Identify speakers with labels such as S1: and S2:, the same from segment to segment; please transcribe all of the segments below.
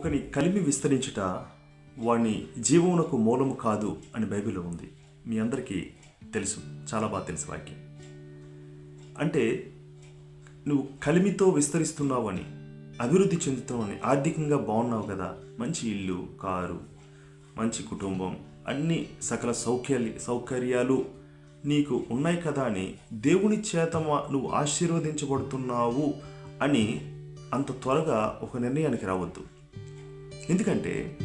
S1: ఒకని కలిమి విస్తరించుట వాని జీవమునకు మూలము కాదు అని బైబిల్లో ఉంది. మీ అందరికీ తెలుసు. చాలా బాగా తెలుసు వాక్యం. అంటే నువ్వు కలిమితో విస్తరిస్తున్నావని అభివృద్ధి చెందుతున్నావని ఆర్థికంగా బాగున్నావు కదా మంచి ఇల్లు కారు మంచి కుటుంబం అన్ని సకల సౌఖ్యాలు సౌకర్యాలు నీకు ఉన్నాయి కదా అని దేవుని చేత నువ్వు ఆశీర్వదించబడుతున్నావు అని అంత త్వరగా ఒక నిర్ణయానికి రావద్దు. ఎందుకంటే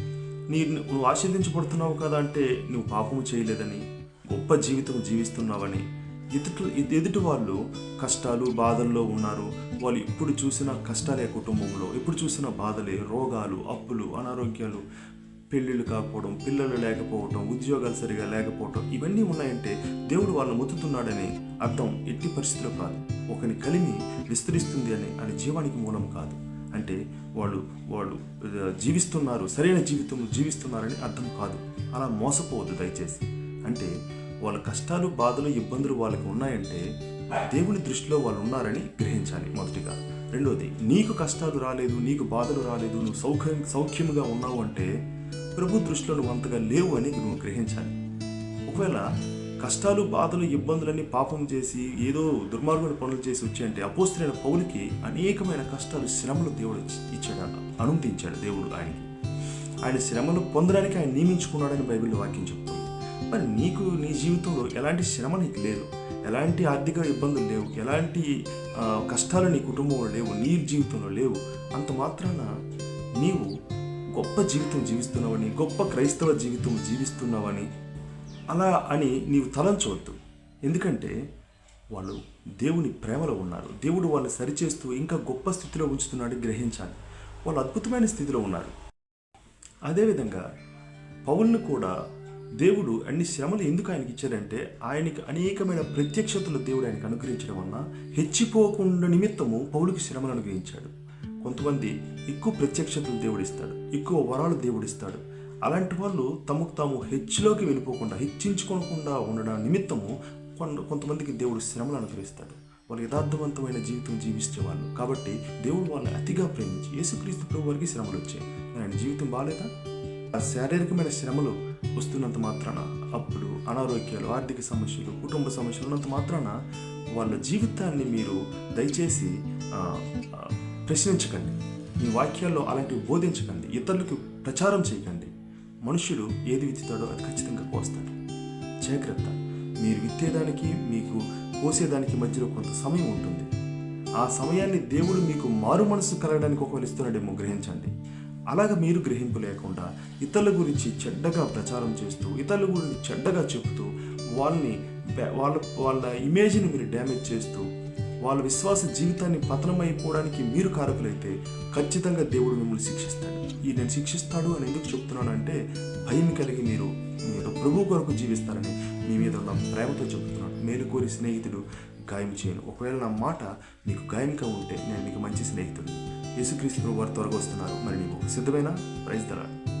S1: నీ నువ్వు ఆశీర్దించబడుతున్నావు కదా అంటే నువ్వు పాపము చేయలేదని గొప్ప జీవితం జీవిస్తున్నావని. ఎదుటి ఎదుటి వాళ్ళు కష్టాలు బాధల్లో ఉన్నారు. వాళ్ళు ఇప్పుడు చూసిన కష్టాలే కుటుంబంలో ఎప్పుడు చూసిన బాధలే రోగాలు అప్పులు అనారోగ్యాలు. పెళ్ళిళ్ళు కాకపోవడం పిల్లలు లేకపోవడం ఉద్యోగాలు సరిగా లేకపోవడం ఇవన్నీ ఉన్నాయంటే దేవుడు వాళ్ళని మొత్తుతున్నాడని అర్థం ఎట్టి పరిస్థితిలో కాదు. ఒకని కలిమి విస్తరిస్తుంది అని అని జీవానికి మూలం కాదు. అంటే వాళ్ళు వాళ్ళు జీవిస్తున్నారు సరైన జీవితం జీవిస్తున్నారని అర్థం కాదు. అలా మోసపోవద్దు దయచేసి. అంటే వాళ్ళ కష్టాలు బాధలు ఇబ్బందులు వాళ్ళకి ఉన్నాయంటే దేవుని దృష్టిలో వాళ్ళు ఉన్నారని గ్రహించాలి మొదటిగా. రెండోది నీకు కష్టాలు రాలేదు నీకు బాధలు రాలేదు నువ్వు సౌఖ్యం సౌఖ్యముగా ఉన్నావు అంటే ప్రభు దృష్టిలో నువ్వు అంతగా లేవు అని నువ్వు గ్రహించాలి. ఒకవేళ కష్టాలు బాధలు ఇబ్బందులన్నీ పాపం చేసి ఏదో దుర్మార్గమైన పనులు చేసి వచ్చాయంటే అపోస్తులైన పౌలకి అనేకమైన కష్టాలు శ్రమలు దేవుడు ఇచ్చాడు అనుమతించాడు దేవుడు ఆయనకి. ఆయన శ్రమను పొందడానికి ఆయన నియమించుకున్నాడని బైబిల్ వాక్యం చెప్తుంది. మరి నీకు నీ జీవితంలో ఎలాంటి శ్రమ నీకు లేదు. ఎలాంటి ఆర్థిక ఇబ్బందులు లేవు. ఎలాంటి కష్టాలు నీ కుటుంబంలో లేవు. నీ జీవితంలో లేవు. అంత మాత్రాన నీవు గొప్ప జీవితం జీవిస్తున్నావని గొప్ప క్రైస్తవ జీవితం జీవిస్తున్నావని అలా అని నీవు తలంచవద్దు. ఎందుకంటే వాళ్ళు దేవుని ప్రేమలో ఉన్నారు. దేవుడు వాళ్ళని సరిచేస్తూ ఇంకా గొప్ప స్థితిలో ఉంచుతున్నాడు గ్రహించాలి. వాళ్ళు అద్భుతమైన స్థితిలో ఉన్నారు. అదేవిధంగా పౌల్ను కూడా దేవుడు అన్ని శ్రమలు ఎందుకు ఆయనకి ఇచ్చాడంటే ఆయనకి అనేకమైన ప్రత్యక్షతలు దేవుడు ఆయనకు అనుగ్రహించడం వలన హెచ్చిపోకుండా నిమిత్తము పౌలుకి శ్రమలు అనుగ్రహించాడు. కొంతమంది ఎక్కువ ప్రత్యక్షతలు దేవుడు ఇస్తాడు. ఎక్కువ వరాలు దేవుడిస్తాడు అలాంటి వాళ్ళు తమకు తాము హెచ్చులోకి వెళ్ళిపోకుండా హెచ్చించుకోకుండా ఉండడం నిమిత్తము కొంతమందికి దేవుడు శ్రమలు అనుగ్రహిస్తాడు వాళ్ళు యథార్థవంతమైన జీవితం జీవించే వాళ్ళు. కాబట్టి దేవుడు వాళ్ళని అతిగా ప్రేమించి యేసుక్రీస్తు ప్రభు వారికి శ్రమలు వచ్చాయి. ఆయన జీవితం బాగాలేదా ఆ శారీరకమైన శ్రమలు వస్తున్నంత మాత్రాన అప్పుడు అనారోగ్యాలు ఆర్థిక సమస్యలు కుటుంబ సమస్యలు ఉన్నంత మాత్రాన వాళ్ళ జీవితాన్ని మీరు దయచేసి ప్రశ్నించకండి. మీ వాక్యాల్లో అలాంటివి బోధించకండి. ఇతరులకు ప్రచారం చేయకండి. మనుష్యుడు ఏది విత్తుతాడో అది ఖచ్చితంగా కోస్తాడు. జాగ్రత్త. మీరు విత్తేదానికి మీకు కోసేదానికి మధ్యలో కొంత సమయం ఉంటుంది. ఆ సమయాన్ని దేవుడు మీకు మారు మనసు కలగడానికి ఒకవేళ ఇస్తున్నాడేమో గ్రహించండి. అలాగ మీరు గ్రహింపు లేకుండా ఇతరుల గురించి చెడ్డగా ప్రచారం చేస్తూ ఇతరుల గురించి చెడ్డగా చెబుతూ వాళ్ళని వాళ్ళ వాళ్ళ ఇమేజ్ని మీరు డ్యామేజ్ చేస్తూ వాళ్ళ విశ్వాస జీవితాన్ని పతనమైపోవడానికి మీరు కారకులైతే ఖచ్చితంగా దేవుడు మిమ్మల్ని శిక్షిస్తాడు. ఈ నేను శిక్షిస్తాడు అని ఎందుకు చెప్తున్నానంటే భయం కలిగి మీరు మీరు ప్రభు కొరకు జీవిస్తారని మీ మీద ఉన్న ప్రేమతో చెబుతున్నాను మేలు కోరి స్నేహితుడు గాయం చేయను. ఒకవేళ నా మాట మీకు గాయంగా ఉంటే నేను మీకు మంచి స్నేహితుడు యేసుక్రీస్తు వారు త్వరగా వస్తున్నారు. మరి నీకు సిద్ధమైన? ప్రైజ్ దళాలి